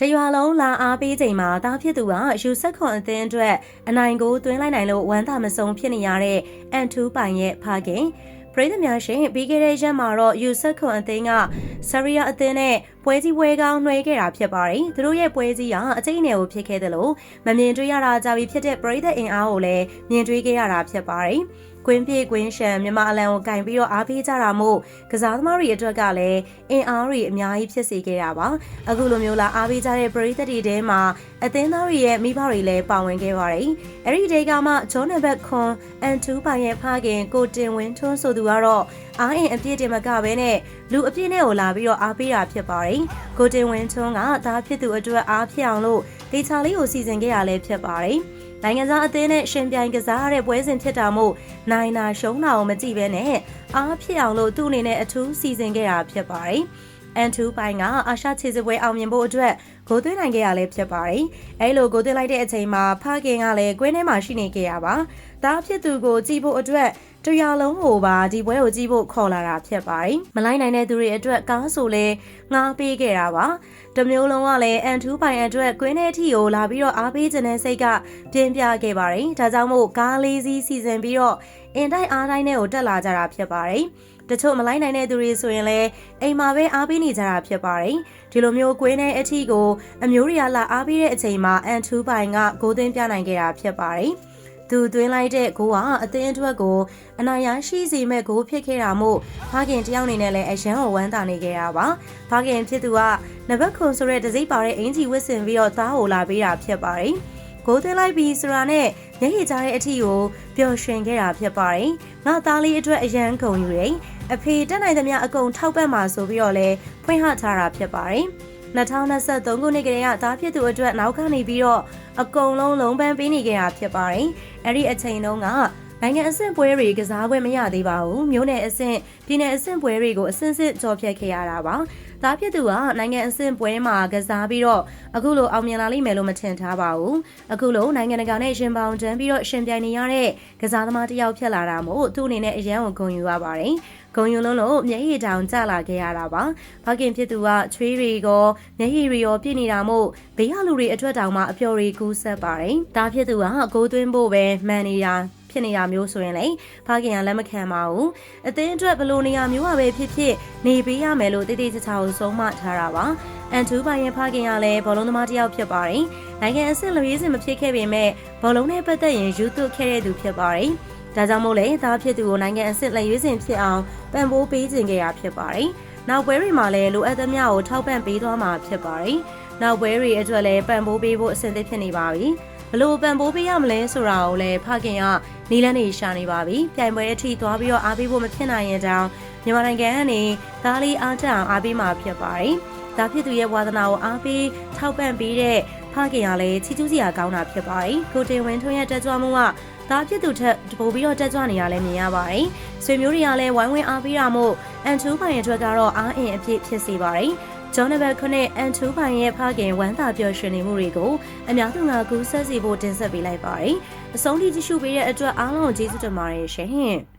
တရွာလုံးလာအားပေးချိန်မှာတားဖြစ်သူကယူဆက်ခွန်အသင်းအတွက်အနိုင်ကိုသွင်းလိုက်နိုင်လို့ဝမ်းသာမဆုံးဖြစ်နေရတဲ့အန်ထူးပိုင်ရဲ့ဖခင်ပရိသတ်များရှင်ပြီးခဲ့တဲ့ရက်မှာတော့ယူဆက်ခွန်အသင်းကဆရီယာအသင်းနဲ့ပွဲကြီးပွဲကောင်းနှွှဲခဲ့တာဖြစ်ပါတယ်သူတို့ရဲ့ပွဲကြီးကအကျိတ်နယ်ကိုဖြစ်ခဲ့တယ်လို့မမြင်တွေ့ရတာကြပြီဖြစ်တဲ့ပရိသတ်အင်အားကိုလည်းမြင်တွေ့ခဲ့ရတာဖြစ်ပါတယ် ကွင်းပြေကွင်းရှံမြန်မာအလံကိုကင်ပြီးတော့အားပေးကြတာမို့ကစားသမားတွေအတွက်ကလည်းအင်အားတွေအများကြီးဖြစ်စေခဲ့တာပါအခုလိုမျိုးလာအားပေးကြတဲ့ပရိသတ်တွေထဲမှာအသင်းသားတွေရဲ့မိဘတွေလည်းပါဝင်ခဲ့ပါတယ်အဲ့ဒီဒေကမှဂျောနဘက်ခွန်အန်တူပိုင်ရဲ့ဖခင်ကိုတင်ဝင်းထွန်းဆိုသူကတော့ အားအင်အပြည့်တင်မကဘဲနဲ့လူအပြည့်နဲ့ကိုလာပြီးတော့အားပေးတာဖြစ်ပါတယ်ကိုတင်ဝင်းထွန်းကသားဖြစ်သူအတွက်အားဖြစ်အောင်လို့ဒေချာလေးကိုစီစဉ်ခဲ့ရလဲဖြစ်ပါတယ်နိုင်ငံသားအသင်းနဲ့ရှင်ပြိုင်ကစားရတဲ့ပွဲစဉ်ဖြစ်တာမို့နိုင်နာရှုံးတာကိုမကြည့်ဘဲနဲ့အားဖြစ်အောင်လို့သူ့အနေနဲ့အထူးစီစဉ်ခဲ့တာဖြစ်ပါတယ်။ အန်တူပိုင်းကအာရှခြေစစ်ပွဲအောင်မြင်ဖို့အတွက်ဂိုးသွင်းနိုင်ခဲ့ရလဲဖြစ်ပါတယ်။အဲလိုဂိုးသွင်းလိုက်တဲ့အချိန်မှာဖခင်ကလည်းကွင်းထဲမှာရှိနေခဲ့ရပါ။ဒါဖြစ်သူကိုကြည့်ဖို့အတွက်တရလုံးကိုပါဒီပွဲကိုကြည့်ဖို့ခေါ်လာတာဖြစ်ပါတယ်။မလိုက်နိုင်တဲ့သူတွေအတွက်ကားဆိုလဲငားပေးခဲ့တာပါ။တမျိုးလုံးကလည်းအန်ထူးပိုင်အတွက်ကွင်းထဲထီကိုလာပြီးတော့အားပေးခြင်းတဲ့စိတ်ကပြင်းပြခဲ့ပါတယ်။ဒါကြောင့်မို့ကားလေးစီးစီစဉ်ပြီးတော့အင်တိုင်းအားတိုင်းနဲ့ကိုတက်လာကြတာဖြစ်ပါတယ်။ တချို့မလိုက်နိုင်တဲ့သူတွေဆိုရင်လည်းအိမ်မှာပဲအားပေးနေကြတာဖြစ်ပါတယ်။ဒီလိုမျိုးကွင်းထဲအထီကိုအမျိုးတွေကလာအားပေးတဲ့အချိန်မှာအန်ထူးပိုင်ကဂိုးသွင်းပြနိုင်ခဲ့တာဖြစ်ပါတယ်။သူသွင်းလိုက်တဲ့ဂိုးကအသင်းအတွက်ကိုအနိုင်ရရှိစေမဲ့ဂိုးဖြစ်ခဲ့တာမို့ဖခင်တယောက်အနေနဲ့လည်းအရန်ကိုဝမ်းသာနေခဲ့တာပါဖခင်ဖြစ်သူကနဘက်ခွန်ဆိုတဲ့တစိမ့်ပါတဲ့အင်ဂျီဝစ်စင်ပြီးတော့သားဟိုလာပေးတာဖြစ်ပါတယ် ဂိုးသွင်းလိုက်ပြီးဆိုတာနဲ့မျက်ရည်ကျတဲ့အထီကိုပျော်ရွှင်ခဲ့တာဖြစ်ပါတယ်ငါသားလေးအတွက်အရန်ကုန်ယူတယ်အဖေတက်နိုင်သမျှအကုန်ထောက်ပံ့ပါဆိုပြီးတော့လဲဖွင့်ဟထားတာဖြစ်ပါတယ်2023ခုနှစ်ကလေးကသားဖြစ်သူအတွက်နောက်ကနေပြီးတော့အကုန်လုံးလုံးပန်းပေးနေကြတာဖြစ်ပါတယ်။အဲ့ဒီအချိန်တုန်းက နိုင်ငံအဆင့်ပွဲတွေကစားခွင့်မရသေးပါဘူး။မြို့နယ်အဆင့်ပြည်နယ်အဆင့်ပွဲတွေကိုအဆင့်ဆင့်ကြော်ဖြတ်ခဲ့ရတာပါ။သားဖြစ်သူကနိုင်ငံအဆင့်ပွဲမှာကစားပြီးတော့အခုလိုအောင်မြင်လာလိမ့်မယ်လို့မထင်ထားပါဘူး။အခုလိုနိုင်ငံတကာနဲ့ရှင်ပေါင်တန်းပြီးတော့ရှင်ပြိုင်နေရတဲ့ကစားသမားတစ်ယောက်ဖြစ်လာတာမို့သူ့အနေနဲ့အရန်ကိုဂုဏ်ယူရပါတယ်။ဂုံယုံလုံးလို့မျက်ရည်တောင်ကျလာခဲ့ရတာပါ။ဖခင်ဖြစ်သူကချွေးရီကောမျက်ရည်ရီရောပြည့်နေတာမို့ဘေးရလူတွေအတွက်တောင်မှအပျော်ရီကူးဆက်ပါတယ်။ဒါဖြစ်သူကကိုးသွင်းဖို့ပဲမှန်နေတာ ဖြစ်နေတာမျိုးဆိုရင်လေဖခင်ကလက်မခံပါဘူးအသင်းအတွက်ဘလို့နေရာမျိုးကပဲဖြစ်ဖြစ်နေပေးရမယ်လို့တိတိကျကျကိုဆုံးမထားတာပါအန်တူပါရဲ့ဖခင်ကလည်းဘောလုံးသမားတစ်ယောက်ဖြစ်ပါတယ်နိုင်ငံအဆင့်လူရေးစင်မဖြစ်ခဲ့ပေမဲ့ဘောလုံးနဲ့ပတ်သက်ရင်ယူသွခဲ့တဲ့သူဖြစ်ပါတယ်ဒါကြောင့်မို့လေသားဖြစ်သူကိုနိုင်ငံအစ်စ်လက်ရွေးစင်ဖြစ်အောင်ပံ့ပိုးပေးခြင်းခဲ့ရဖြစ်ပါတယ်။နောက်ပွဲတွေမှာလည်းလိုအပ်သမျှကိုထောက်ပံ့ပေးသွားမှာဖြစ်ပါတယ်။နောက်ပွဲတွေအတွက်လည်းပံ့ပိုးပေးဖို့အဆင်သင့်ဖြစ်နေပါပြီ။ ဘလို့ပံ့ပိုးပေးရမလဲဆိုတာကိုလည်းဖခင်ကနီလန်းနေရှာနေပါပြီ။ပြိုင်ပွဲအထိသွားပြီးတော့အားပေးဖို့မဖြစ်နိုင်ရင်တောင်မြန်မာနိုင်ငံကနေသားလေးအားတက်အောင်အားပေးမှာဖြစ်ပါတယ်။ဒါဖြစ်သူရဲ့ဝါသနာကိုအားပေးထောက်ပံ့ပေးတဲ့ဖခင်ကလည်းချီးကျူးစရာကောင်းတာဖြစ်ပါတယ်။ကိုတင်ဝင်းထွန်းရဲ့တက်ကြွမှုကသားဖြစ်သူထက်ပိုပြီးတော့တက်ကြွနေရလဲမြင်ရပါတယ်။ဆွေမျိုးတွေကလည်းဝိုင်းဝန်းအားပေးတာမို့အန်ထူးပိုင်ရဲ့အတွက်ကတော့အားအင်အပြည့်ဖြစ်စေပါတယ်။ ဂျွန်နဘယ်ခုနှစ်အန်ထူးပိုင်ရဲ့ဖခင်ဝမ်းသာပျော်ရွှင်နေမှုတွေကိုအများသူငါကူးဆက်စီဖို့တင်ဆက်ပေးလိုက်ပါတယ်။အဆုံးထိကြည့်ရှုပေးတဲ့အတွက်အားလုံးကိုကျေးဇူးတင်ပါတယ်ရှင်။